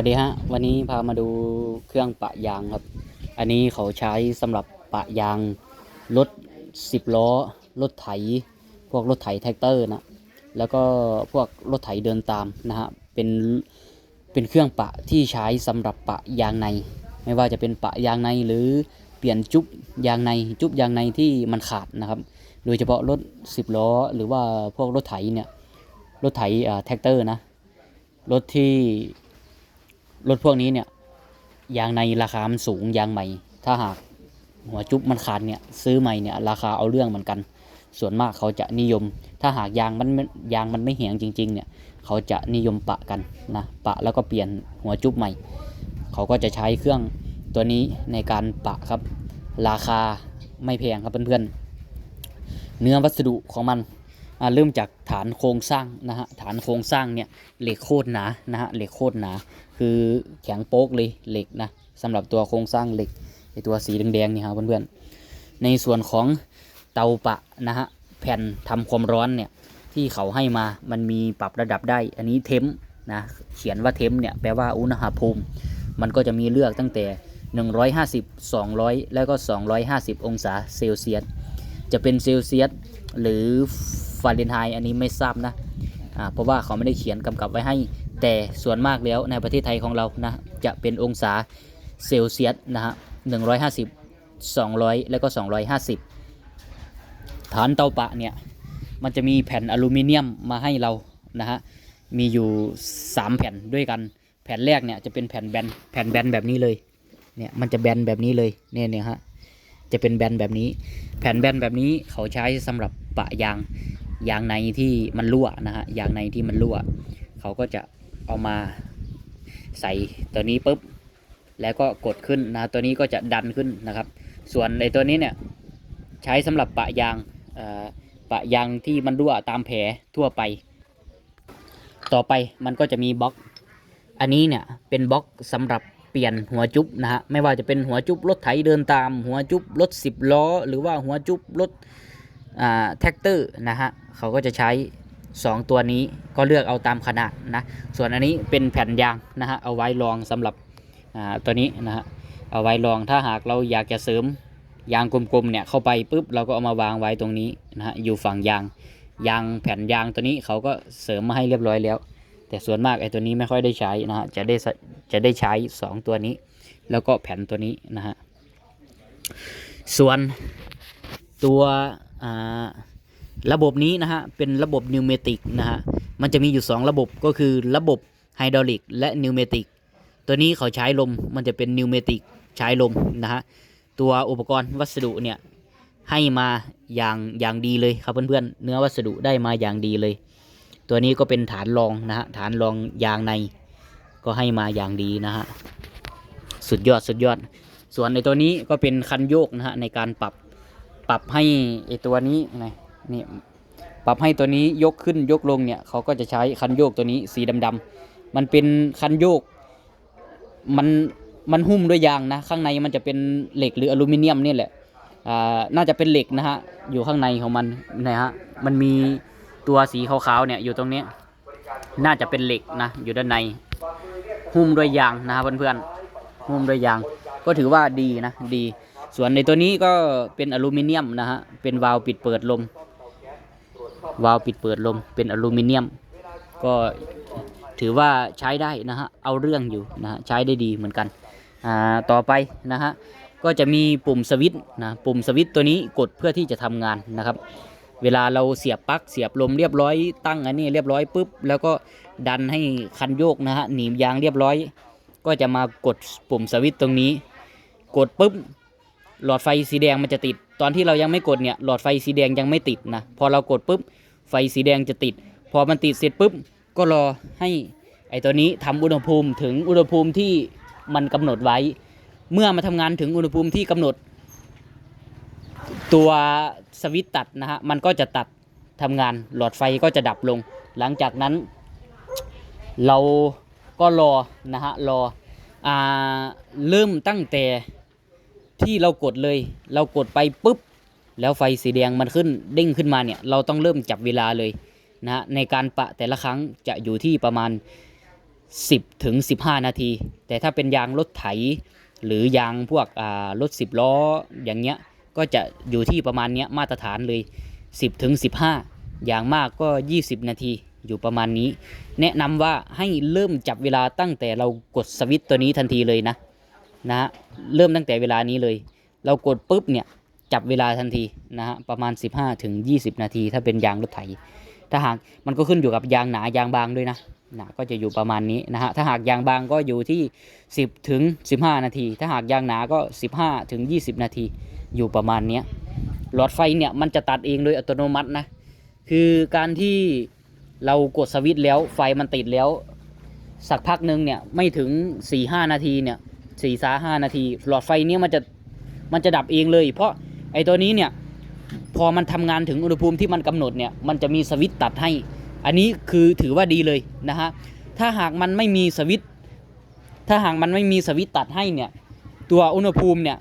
วัสดีฮะ วันนี้พามาดูเครื่องปะยางครับ อันนี้เขาใช้สำหรับปะยางรถสิบล้อ รถไถ พวกรถไถแท็กเตอร์นะ แล้วก็พวกรถไถเดินตามนะฮะ เป็น เป็นเครื่องปะที่ใช้สำหรับปะยางใน ไม่ว่าจะเป็นปะยางในหรือเปลี่ยนจุ๊บยางในจุ๊บยางในที่มันขาดนะครับ โดยเฉพาะรถสิบล้อหรือว่าพวกรถไถเนี่ย รถไถแท็กเตอร์นะ รถที่ รถพวกนี้เนี่ยยางในราคามันสูงยางใหม่ ถ้าหากหัวจุ๊บมันขาดเนี่ยซื้อใหม่เนี่ยราคาเอาเรื่องเหมือนกัน ส่วนมากเขาจะนิยม ถ้าหากยางมันยางมันไม่เหี่ยงจริง ๆ เนี่ยเขาจะนิยมปะกันนะปะแล้วก็เปลี่ยนหัวจุ๊บใหม่ เขาก็จะใช้เครื่องตัวนี้ในการปะครับ ราคาไม่แพงครับเพื่อนๆเนื้อวัสดุของมัน เริ่มจากฐานโครงสร้างนะฮะฐานโครงสร้างเนี่ยเหล็กโคตรหนานะฮะเหล็กโคตรหนา คือแข็งโป๊กเลยเหล็กนะสำหรับตัวโครงสร้างเหล็กไอตัวสีแดงๆนี่ครับเพื่อนๆในส่วนของเตาปะนะฮะแผ่นทำความร้อนเนี่ยที่เขาให้มามันมีปรับระดับได้ อันนี้เทมนะเขียนว่าเทมเนี่ยแปลว่าอุณหภูมิ มันก็จะมีเลือกตั้งแต่ 150 200 แล้วก็ 250 องศาเซลเซียสจะเป็นเซลเซียส หรือฟาเรนไฮต์อันนี้ไม่ทราบนะเพราะว่าเขาไม่ได้เขียนกำกับไว้ให้ แต่ส่วนมากแล้วในประเทศไทยของเรานะจะเป็นองศาเซลเซียสนะฮะ150 200 แล้วก็ 250 ฐานเตาปะเนี่ย มันจะมีแผ่นอลูมิเนียมมาให้เรานะฮะมีอยู่ 3 แผ่นด้วยกันแผ่นแรกเนี่ยจะเป็นแผ่นแบนแผ่นแบนแบบนี้เลยเนี่ยมันจะแบนแบบนี้เลยเนี่ยเนี่ยฮะจะเป็นแบนแบบนี้ แผ่นแบนแบบนี้เขาใช้สำหรับ ปะยางยางในที่มันรั่วนะฮะยางในที่มันรั่ว เขาก็จะเอามาใส่ตัวนี้ปุ๊บแล้วก็กดขึ้นนะตัวนี้ก็จะดันขึ้นนะครับ ส่วนในตัวนี้เนี่ยใช้สำหรับปะยางปะยางที่มันรั่วตามแผลทั่วไป ต่อไปมันก็จะมีบล็อก อันนี้เนี่ยเป็นบล็อกสำหรับเปลี่ยนหัวจุ๊บนะฮะไม่ว่าจะเป็นหัวจุ๊บรถไถเดินตาม หัวจุ๊บรถสิบล้อ หรือว่าหัวจุ๊บรถ แท็กเตอร์นะฮะเขาก็จะใช้ 2 ตัวนี้ก็เลือกเอาตามขนาดนะส่วนอันนี้เป็นแผ่นยางนะฮะเอาไว้รองสำหรับตัวนี้นะฮะเอาไว้รองถ้าหากเราอยากจะเสริมยางกลมๆเนี่ยเข้าไปปุ๊บเราก็เอามาวางไว้ตรงนี้นะฮะอยู่ฝั่งยางยางแผ่นยางตัวนี้เขาก็เสริมมาให้เรียบร้อยแล้ว แต่ส่วนมากไอ้ตัวนี้ไม่ค่อยได้ใช้นะฮะจะได้จะได้ใช้ 2 ตัวนี้ แล้วก็แผ่นตัวนี้นะฮะส่วนตัว ระบบนี้นะฮะเป็นระบบนิวเมติกนะฮะมันจะมีอยู่ 2 ระบบก็คือระบบไฮดรอลิกและนิวเมติกตัวนี้เขาใช้ลมมันจะเป็นนิวเมติกใช้ลมนะฮะตัวอุปกรณ์วัสดุเนี่ยให้มาอย่างอย่างดีเลยครับเพื่อนๆเนื้อวัสดุได้มาอย่างดีเลย ตัวนี้ก็เป็นฐานรองนะฮะฐานรองยางใน ก็ให้มาอย่างดีนะฮะสุดยอดสุดยอด ส่วนในตัวนี้ก็เป็นคันโยกนะฮะในการปรับ ปรับให้ไอตัวนี้ไงนี่ปรับให้ตัวนี้ยกขึ้นยกลงเนี่ยเขาก็จะใช้คันโยกตัวนี้สีดำๆมันเป็นคันโยกมันมันหุ้มด้วยยางนะข้างในมันจะเป็นเหล็กหรืออลูมิเนียมนี่แหละอ่าน่าจะเป็นเหล็กนะฮะอยู่ข้างในของมันนะฮะมันมีตัวสีขาวๆเนี่ยอยู่ตรงนี้ น่าจะเป็นเหล็กนะอยู่ด้านในหุ้มด้วยยางนะครับเพื่อนๆหุ้มด้วยยาง ก็ถือว่าดีนะดี ส่วนในตัวนี้ก็เป็นอลูมิเนียมนะฮะ เป็นวาล์วปิดเปิดลม วาล์วปิดเปิดลม เป็นอลูมิเนียม ก็ถือว่าใช้ได้นะฮะ เอาเรื่องอยู่นะฮะ ใช้ได้ดีเหมือนกัน อ่า ต่อไปนะฮะ ก็จะมีปุ่มสวิตช์นะ ปุ่มสวิตช์ตัวนี้กดเพื่อที่จะทำงานนะครับ เวลาเราเสียบปลั๊กเสียบลมเรียบร้อย ตั้งอันนี้เรียบร้อยปุ๊บ แล้วก็ดันให้คันโยกนะฮะ หนีบยางเรียบร้อย ก็จะมากดปุ่มสวิตช์ตรงนี้ กดปุ๊บ หลอดไฟสีแดงมันจะติด ตอนที่เรายังไม่กดเนี่ยหลอดไฟสีแดงยังไม่ติดนะพอเรากดปุ๊บไฟสีแดงจะติด พอมันติดเสร็จปุ๊บก็รอให้ไอตัวนี้ทำอุณหภูมิถึงอุณหภูมิที่มันกำหนดไว้ เมื่อมาทำงานถึงอุณหภูมิที่กำหนด ตัวสวิตตัดนะฮะมันก็จะตัดทำงานหลอดไฟก็จะดับลง หลังจากนั้น เราก็รอนะฮะรออ่าเริ่มตั้งแต่ ที่เรากดเลย เรากดไปปุ๊บ แล้วไฟสีแดงมันขึ้นเด้งขึ้นมาเนี่ย เราต้องเริ่มจับเวลาเลยนะฮะในการปะแต่ละครั้งจะอยู่ที่ประมาณ 10ถึง15 นาที แต่ถ้าเป็นยางรถไถ หรือยางพวกอ่ารถ10 ล้ออย่างเงี้ยก็จะอยู่ที่ประมาณเนี้ยมาตรฐานเลย 10ถึง15 อย่างมากก็ 20 นาทีอยู่ประมาณนี้ แนะนำว่าให้เริ่มจับเวลาตั้งแต่เรากดสวิตช์ตัวนี้ทันทีเลยนะ นะฮะเริ่มตั้งแต่เวลานี้เลย เรากดปุ๊บเนี่ยจับเวลาทันทีนะฮะประมาณ 15ถึง20 นาที ถ้าเป็นยางรถไถ ถ้าหากมันก็ขึ้นอยู่กับยางหนายางบางด้วยนะนะก็จะอยู่ประมาณนี้นะฮะถ้าหากยางบางก็อยู่ที่ 10ถึง15 นาที ถ้าหากยางหนาก็ 15ถึง20 นาทีอยู่ประมาณนี้หลอดไฟเนี่ยมันจะตัดเองโดยอัตโนมัตินะคือการที่เรากดสวิตช์แล้วไฟมันติดแล้ว สักพักหนึ่งเนี่ยไม่ถึง4-5นาทีเนี่ย สี่สาห้านาที หลอดไฟเนี้ยมันจะมันจะดับเองเลย เพราะไอตัวนี้เนี่ยพอมันทำงานถึงอุณหภูมิที่มันกำหนดเนี่ยมันจะมีสวิตตัดให้ อันนี้คือถือว่าดีเลยนะฮะถ้าหากมันไม่มีสวิตถ้าหากมันไม่มีสวิตตัดให้เนี่ยตัวอุณหภูมิเนี่ย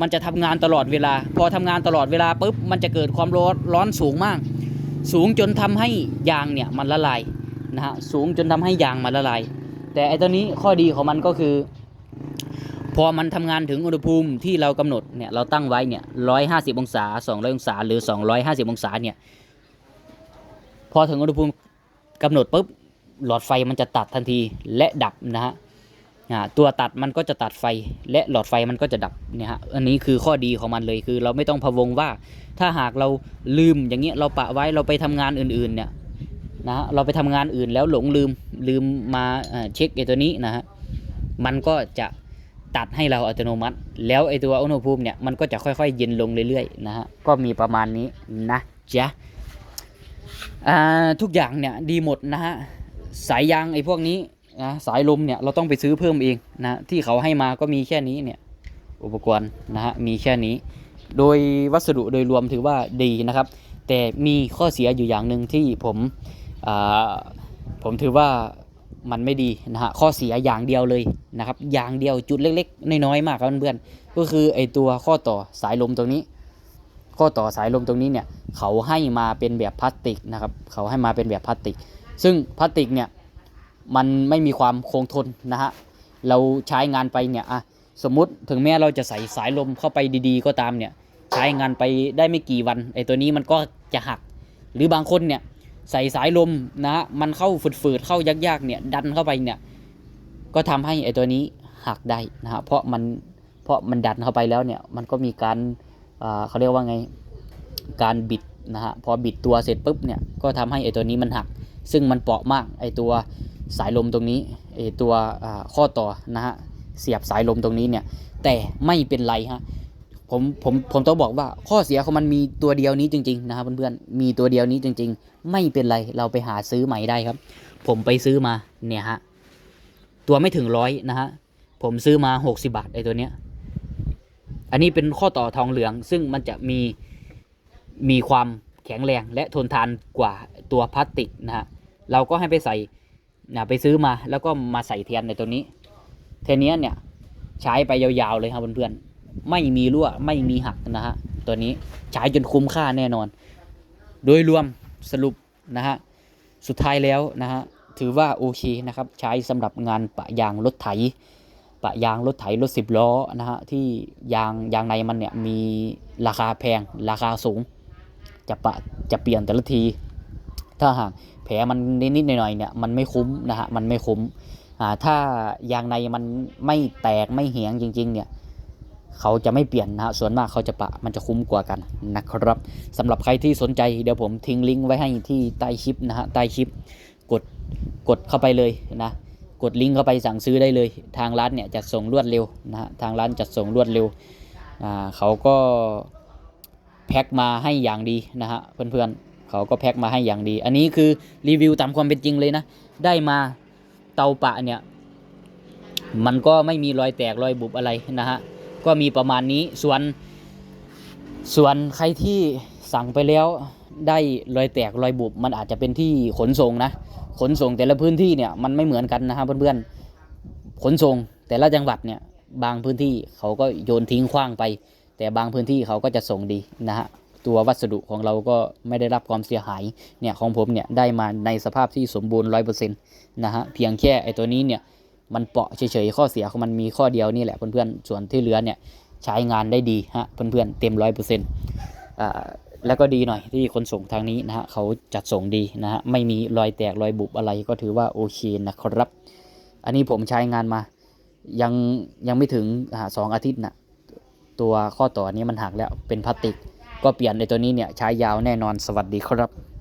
มันจะทำงานตลอดเวลา พอทำงานตลอดเวลาปุ๊บมันจะเกิดความร้อนร้อนสูงมาก สูงจนทำให้ยางเนี่ยมันละลายนะฮะสูงจนทำให้ยางมันละลาย แต่ไอ้ตัวนี้ข้อดีของมันก็คือ พอมันทำงานถึงอุณหภูมิที่เรากำหนดเนี่ยเราตั้งไว้เนี่ยร้อยห้าสิบองศาสองร้อยองศาหรือสองร้อยห้าสิบองศาเนี่ยพอถึงอุณหภูมิกำหนดปุ๊บหลอดไฟมันจะตัดทันทีและดับนะฮะตัวตัดมันก็จะตัดไฟและหลอดไฟมันก็จะดับเนี่ยฮะอันนี้คือข้อดีของมันเลยคือเราไม่ต้องพะวงว่าถ้าหากเราลืมอย่างเงี้ยเราปะไว้เราไปทำงานอื่นๆเนี่ยนะฮะเราไปทำงานอื่นแล้วหลงลืมลืมมาเช็คไอ้ตัวนี้นะฮะมันก็จะ ตัดให้เราอัตโนมัติ แล้วไอตัวอุณหภูมิเนี่ยมันก็จะค่อยๆ เย็นลงเรื่อยๆนะฮะก็มีประมาณนี้นะจ๊ะทุกอย่างเนี่ยดีหมดนะฮะสายยางไอ้พวกนี้นะสายลมเนี่ยเราต้องไปซื้อเพิ่มเองนะที่เขาให้มาก็มีแค่นี้เนี่ยอุปกรณ์นะฮะมีแค่นี้ โดยวัสดุโดยรวมถือว่าดีนะครับ แต่มีข้อเสียอยู่อย่างหนึ่งที่ผมผมถือว่า มันไม่ดีนะฮะข้อเสียอย่างเดียวเลยนะครับอย่างเดียวจุดเล็กๆน้อยๆมากครับเพื่อนๆก็คือไอตัวข้อต่อสายลมตรงนี้ ข้อต่อสายลมตรงนี้เนี่ยเขาให้มาเป็นแบบพลาสติกนะครับเขาให้มาเป็นแบบพลาสติก ซึ่งพลาสติกเนี่ยมันไม่มีความคงทนนะฮะเราใช้งานไปเนี่ยอะสมมติถึงแม้เราจะใส่สายลมเข้าไปดีๆ ก็ตามเนี่ยใช้งานไปได้ไม่กี่วันไอตัวนี้มันก็จะหัก หรือบางคนเนี่ย ใส่สายลมนะฮะมันเข้าฝืดๆเข้ายากๆเนี่ยดันเข้าไปเนี่ยก็ทำให้ไอ้ตัวนี้หักได้นะฮะเพราะมันเพราะมันดันเข้าไปแล้วเนี่ยมันก็มีการอ่าเขาเรียกว่าไงการบิดนะฮะพอบิดตัวเสร็จปุ๊บเนี่ยก็ทำให้ไอ้ตัวนี้มันหัก ซึ่งมันเปราะมากไอ้ตัวสายลมตรงนี้ไอ้ตัวอ่าข้อต่อนะฮะเสียบสายลมตรงนี้เนี่ยแต่ไม่เป็นไรฮะ ผมผมผมต้องบอกว่าข้อเสียของมันมีตัวเดียวนี้จริง ๆ นะครับเพื่อนๆมีตัวเดียวนี้จริง ๆ ไม่เป็นไรเราไปหาซื้อใหม่ได้ครับ ผมไปซื้อมาเนี่ยฮะตัวไม่ถึงร้อยนะฮะผมซื้อมาหกสิบาทไอ้ตัวเนี้ย อันนี้เป็นข้อต่อทองเหลือง ซึ่งมันจะมีมีความแข็งแรงและทนทานกว่าตัวพลาสติกนะฮะเราก็ให้ไปใส่นะไปซื้อมาแล้วก็มาใส่เทียนในตัวนี้ เทียนเนี้ยเนี่ยใช้ไปยาวๆเลยครับเพื่อนๆ ไม่มีรั่วไม่มีหักนะฮะตัวนี้ใช้จนคุ้มค่าแน่นอน โดยรวมสรุปนะฮะสุดท้ายแล้วนะฮะถือว่าโอเคนะครับใช้สำหรับงานปะยางรถไถ ปะยางรถไถรถสิบล้อนะฮะที่ยางยางในมันเนี่ยมีราคาแพงราคาสูง จะปะจะเปลี่ยนแต่ละที ถ้าหากแผลมันนิดๆหน่อยๆเนี่ยมันไม่คุ้มนะฮะมันไม่คุ้มอ่าถ้ายางในมันไม่แตกไม่เหียงจริง ๆ เนี่ย เขาจะไม่เปลี่ยนนะฮะส่วนมากเขาจะปะมันจะคุ้มกว่ากันนะครับสำหรับใครที่สนใจเดี๋ยวผมทิ้งลิงก์ไว้ให้ที่ใต้คลิปนะฮะใต้คลิปกดกดเข้าไปเลยนะกดลิงก์เข้าไปสั่งซื้อได้เลย ทางร้านเนี่ยจัดส่งรวดเร็วนะฮะทางร้านจัดส่งรวดเร็วอ่าเขาก็แพ็คมาให้อย่างดีนะฮะเพื่อนๆเขาก็แพ็คมาให้อย่างดี อันนี้คือรีวิวตามความเป็นจริงเลยนะได้มาเตาปะเนี่ยมันก็ไม่มีรอยแตกรอยบุบอะไรนะฮะ ก็มีประมาณนี้ส่วนส่วนใครที่สั่งไปแล้วได้รอยแตกรอยบุบมันอาจจะเป็นที่ขนส่งนะ ขนส่งแต่ละพื้นที่เนี่ยมันไม่เหมือนกันนะครับเพื่อนๆขนส่งแต่ละจังหวัดเนี่ยบางพื้นที่เขาก็โยนทิ้งขว้างไป แต่บางพื้นที่เขาก็จะส่งดีนะฮะตัววัสดุของเราก็ไม่ได้รับความเสียหายเนี่ยของผมเนี่ยได้มาในสภาพที่สมบูรณ์ร้อยเปอร์เซ็นต์นะฮะเพียงแค่ไอตัวนี้เนี่ย มันเปาะเฉยๆข้อเสียของมันมีข้อเดียวนี่แหละเพื่อนๆส่วนที่เหลือเนี่ยใช้งานได้ดีฮะเพื่อนๆเต็มร้อยเปอร์เซ็นต์แล้วก็ดีหน่อยที่คนส่งทางนี้นะฮะเขาจัดส่งดีนะฮะไม่มีรอยแตกรอยบุบอะไรก็ถือว่าโอเคนะครับ อันนี้ผมใช้งานมายังยังไม่ถึงสองอาทิตย์นะตัวข้อต่อนี้มันหักแล้วเป็นพลาสติก ก็เปลี่ยนในตัวนี้เนี่ยใช้ยาวแน่นอนสวัสดีครับ